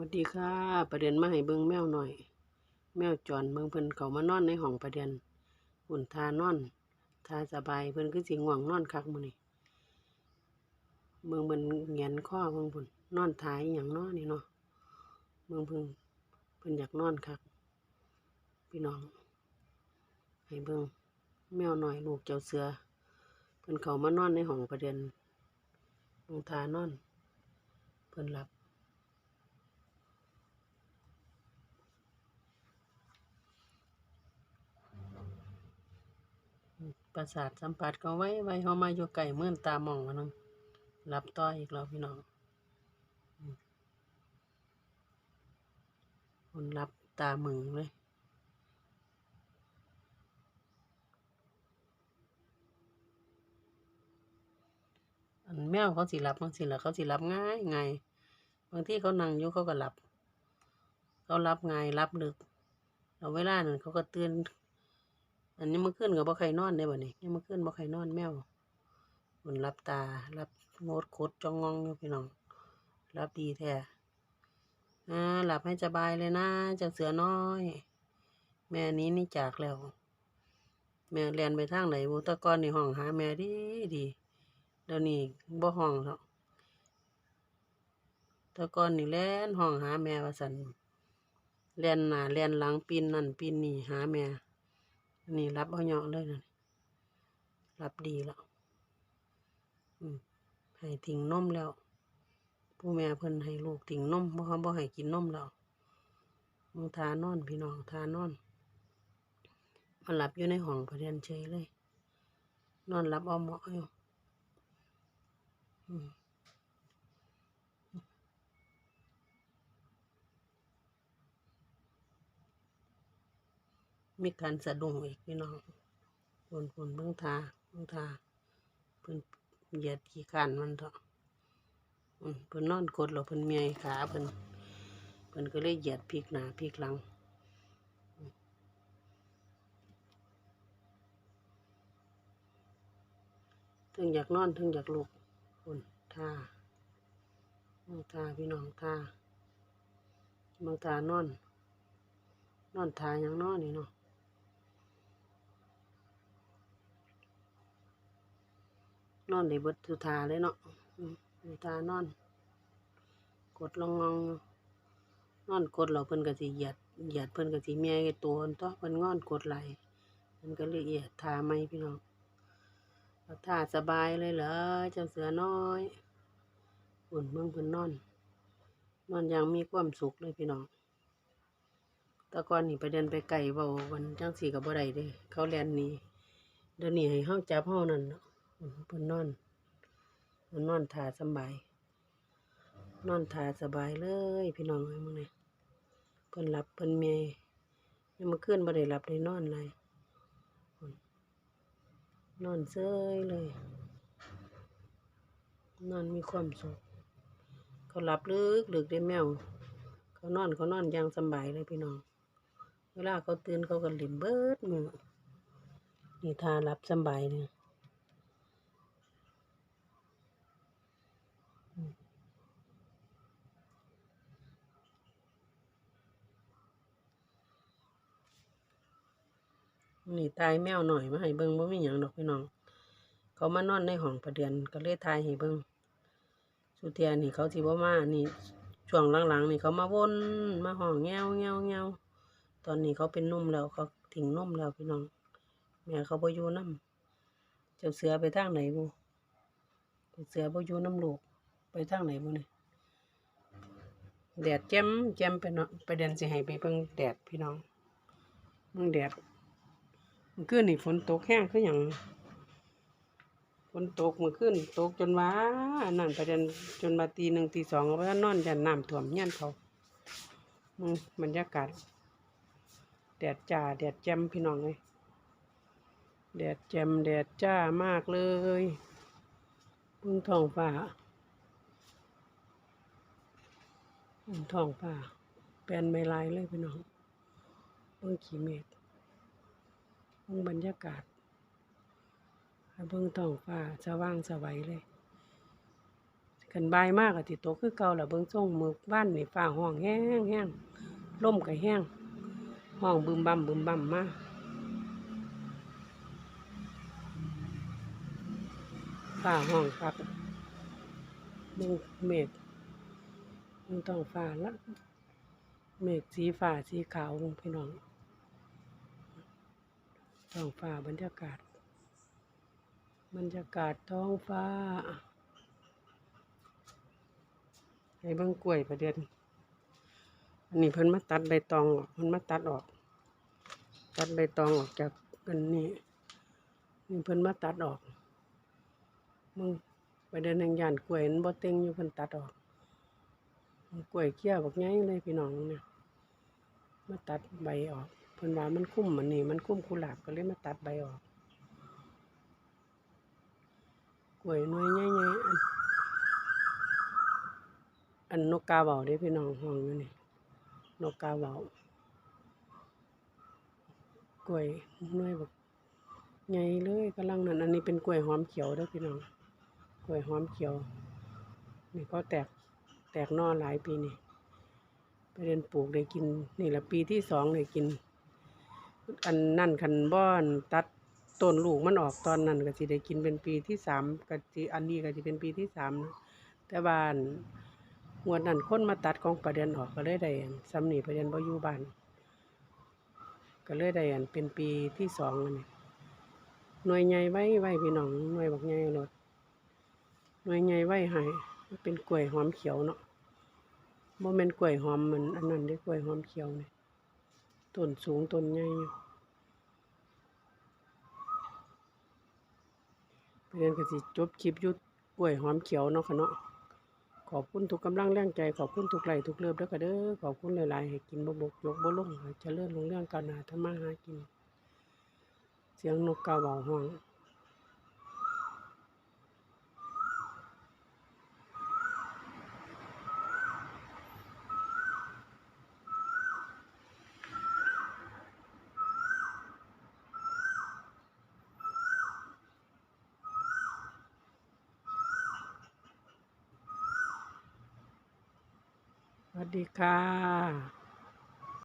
วัสดีค่ะ ประเด็นมาให้เบิ่งแมวหน่อย แมวจรเบิ่งเพิ่นเขามานอนในห้องประเด็นหุ่นทานอน ทาสบายเพิ่นคือสิง่วงนอนคักมื้อนี้เบิ่งเบิ่นแหงนคอเบิ่งพุ่นนอนทายอย่างนาะนี่เนาะเบิ่งเพิ่นเพิ่นอยากนอนคัก พี่น้อง ให้เบิ่งแมวหน่อยลูกเจ้าเสือเพิ่นเขามานอนในห้องประเด็นลงทานอน เพิ่นหลับ ประสาทสัมผัสเขาไว้ไว้เขามาอยู่ไก่เมื่อนตามองกันนึงรับต่ออีกแล้วพี่น้องคนรับตามึงเลยอันแมวเขาสิรับบางสิละเขาสิรับง่ายง่ายบางที่เขานั่งอยู่เขาก็หลับ เขารับง่ายรับลึกเราเวลานั้นเขาก็ตื่น อันนี้มันขึ้นกับบ่ใครนอนได้บ่นี่ยังมันขึ้นบ่ใครนอนแมวมันรับตารับโงดคดจ้องงองอยู่พี่น้อง รับดีแท้อ่าหลับให้สบายเลยนะเจ้าเสือน้อย แม่นี้นี่จากแล้ว แม่เรียนไปทางไหนบุตะกอนในห้องหาแม่ดีดีเดี๋ยวนี้บ่ห้องแล้วตะกอนนี่แล่นห้องหาแม่ว่าสันเรียนหน้าเรียนหลังปีนนั่นปีนนี่หาแม่ อันนี้รับเอาเหยาะเลยนะรับดีแล้วให้ทิ้งนมแล้ว ผู้แม่เพิ่นให้ลูกทิ้งนมบ่เขาบ่ให้กินนมแล้วมึงทานอนพี่น้องทานอนมันหลับอยู่ในห้องประเด็นเฉยเลย นอนหลับเอาเหมาะอยู่ มีการสะดุ้งอีกพี่น้องฝนฝนเบิ่งทาเบิ่งทาเพิ่นเหยียดขี้ข้านมันเถอะเพิ่นนอนกดแล้วเพิ่นเมียขาเพิ่นเพิ่นก็เลยเหยียดพลิกหนาพลิกหลังถึงอยากนอนถึงอยากลุกฝนท่าเบิ่งทาพี่น้องท่าเบิ่งทานอน นอนทายังนอนนี่เนาะ นอนในบดทุทาเลยเนาะอืมทุทานอน กดลองงองนอนกดเราเพิ่นก็สิเหยียดหยียดเพิ่นก็สิเมียไอตัวนั่นตัวเพิ่นงอนกดไหลเพิ่นก็เลยเหยียดทาไหมพี่น้องท่าสบายเลยเหรอเจ้าเสือน้อยอุ่นเมืองเพิ่นนอน นอนย่างมีความสุขเลยพี่น้องตะกอนนี่ไปเดินไปไก่เบาวันจังสีกับบ่ได้เด้เขาแลนนี้เดี๋ยวนี้ให้เฮาจับเฮานั่นเนาะ เพิ่นนอนเพิ่นนอนท่าสบาย นอนท่าสบายเลย พี่น้องเอ้ยมื้อนี้เพิ่นหลับเพิ่นเมียยังเมื่อคืนบ่ได้หลับได้นอนเลยนอนเซยเลย นอนมีความสุขเขาหลับลึกลึกได้แมว เขานอนเขานอนอย่างสบายเลยพี่น้อง เวลาเขาตื่นเขาก็เล่นเบิดมือนี่ทาหลับสบายเนี่ย นี่ตายแมวหน่อยมาให้เบิ่งบ่มีหยังดอกพี่น้อง เขามานอนในห้องประเดือนก็เลยทายให้เบิ่งสุเทียนี่เขาสิบ่มานี่ช่วงหลังๆนี่เขามาวนมาห้องแงวแงวแงวตอนนี้เขาเป็นนุ่มแล้วเขาทิ้งนุ่มแล้วพี่น้องแม่เขาบ่อยู่นำเจ้าเสือไปทางไหนบ่เสือบ่อยู่นำลูกไปทางไหนบ่นี่ยแดดแจ่มแจ่มไปเนาะประเด็นสิให้ไปเบิ่งแดดพี่น้องเบิ่งแดด มื่อคืนนี่ฝนตกแห้งคืออย่างฝนตกเมื่อคืนตกจนว่าอันนั่นไปจนจนมาตีหนึ่งตีสองเอาไว้นอนยันน้ำท่วมเงี้ยนเขาบรรยากาศแดดจ้าแดดแจ่มพี่น้องเลยแดดแจ่มแดดจ้ามากเลยพึ่งท้องฟ้าเบิ่งท้องฟ้าแปลนไม่ลายเลยพี่น้องเบิ่งขีเมฆ เบิ่งบรรยากาศเบิ่งท้องฟ้าสว่างสวัยเลยขันบายมากอะติตกคือเก่าละเบิ่งส่งมือบ้านนี่ฟ้าห้องแห้งแห้งลมก็แห้งห้องบึมบั่มบึมบั่มมาฟ้าห้องครับเบิ่งเมฆเบิ่งท้องฟ้าละเมฆสีฟ้าสีขาวพี่น้อง ท้องฟ้าบรรยากาศ บรรยากาศท้องฟ้า ให้เบิ่งกล้วยประเด็นอันนี้เพิ่นมาตัดใบตองออกเพิ่นมาตัดออก ตัดใบตองออกจากอันนี้นี่เพิ่นมาตัดออกมึงประเด็นแห่งยานกล้วยมันบ่เต็งอยู่เพิ่นตัดออกกล้วยเกี้ยวบักใหญ่เลยพี่น้องเนี่ยมาตัดใบออก เพิ่นว่ามันคุ้มมันนี่มันคุ้มกุหลาบก็เลยมาตัดใบออกกล้วยน้อยใหญ่ๆอันอันนกกาเบาเด้พี่น้องห้องอยู่นี่นกกาเบากล้วยน้อยแบบใหญ่เลยกำลังนั่นอันนี้เป็นกล้วยหอมเขียวเด้อพี่น้องกล้วยหอมเขียว นี่ก็แตกแตกนอหลายปีนี่ไปเรียนปลูกได้กินนี่แหละปีที่สองได้กิน อันนั่นคันบ้อนตัดต้นลูกมันออกตอนนั้นก็สิได้กินเป็นปีที่สามก็สิอันนี้ก็สิเป็นปีที่สามนะแต่บ้านงวดนั้นคนมาตัดของประเด็นออกก็เลยได้อันสำนีประเด็นบ่อยู่บ้านก็เลยได้อันเป็นปีที่สองนนี้หน่วยใหญ่ไว้ไว้พี่น้องหน่วยบักใหญ่รถหน่วยใหญ่ไว้ห้มันเป็นกล้วยหอมเขียวเนาะบ่แม่นกล้วยหอมมันอันนั้นเด้กล้วยหอมเขียวเนี่ย ต้นสูงต้นใหญ่อยู่เพื่อนก็สิจบคลิปยุดกล้วยหอมเขียวเนาะค่ะเนาะขอบคุณทุกกำลังแรงใจขอบคุณทุกไลค์ทุกเลิฟเด้อก็เด้อขอบคุณหลายๆให้กินบบกยกบ่ลงจะเจริญรุ่งเรื่องการหาธรรมาหากิน เสียงนกกาเหว่าห้อง วัสดีค่ะ